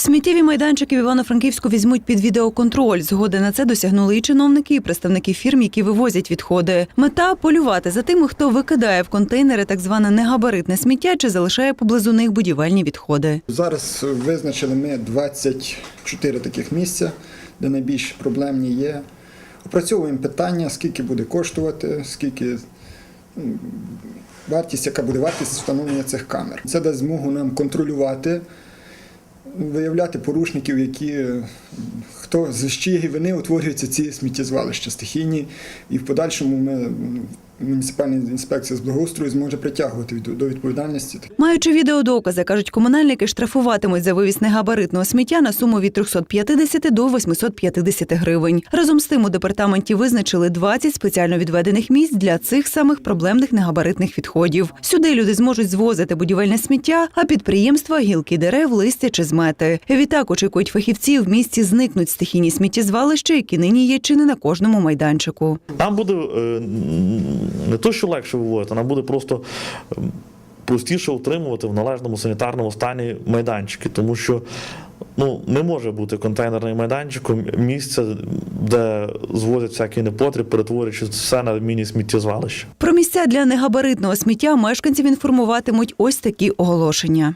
Сміттєві майданчики в Івано-Франківську візьмуть під відеоконтроль. Згоди на це досягнули і чиновники, і представники фірм, які вивозять відходи. Мета полювати за тими, хто викидає в контейнери так зване негабаритне сміття чи залишає поблизу них будівельні відходи. Зараз визначили ми 24 таких місця, де найбільш проблемні є. Опрацьовуємо питання, скільки буде коштувати, скільки вартість, яка буде вартість встановлення цих камер. Це дасть змогу нам контролювати, виявляти порушників, які хто з чиєї вини утворюються ці сміттєзвалища стихійні, і в подальшому ми м, муніципальна інспекція з благоустрою зможе притягувати від- до відповідальності Маючи відеодокази, кажуть комунальники, штрафуватимуть за вивіз негабаритного сміття на суму від 350 до 850 гривень. Разом з тим у департаменті визначили 20 спеціально відведених місць для цих самих проблемних негабаритних відходів. Сюди люди зможуть звозити будівельне сміття, а підприємства гілки дерев, листя чи змети. Відтак очікують фахівці в місті зникнуть стихійні сміттєзвалища, які нині є чи не на кожному майданчику. Нам буде е, не то, що легше виводити, нам буде просто е, простіше утримувати в належному санітарному стані майданчики, тому що ну, не може бути контейнерним майданчиком місце, де звозять всякий непотріб, перетворюючи все на міні-сміттєзвалище. Про місця для негабаритного сміття мешканців інформуватимуть ось такі оголошення.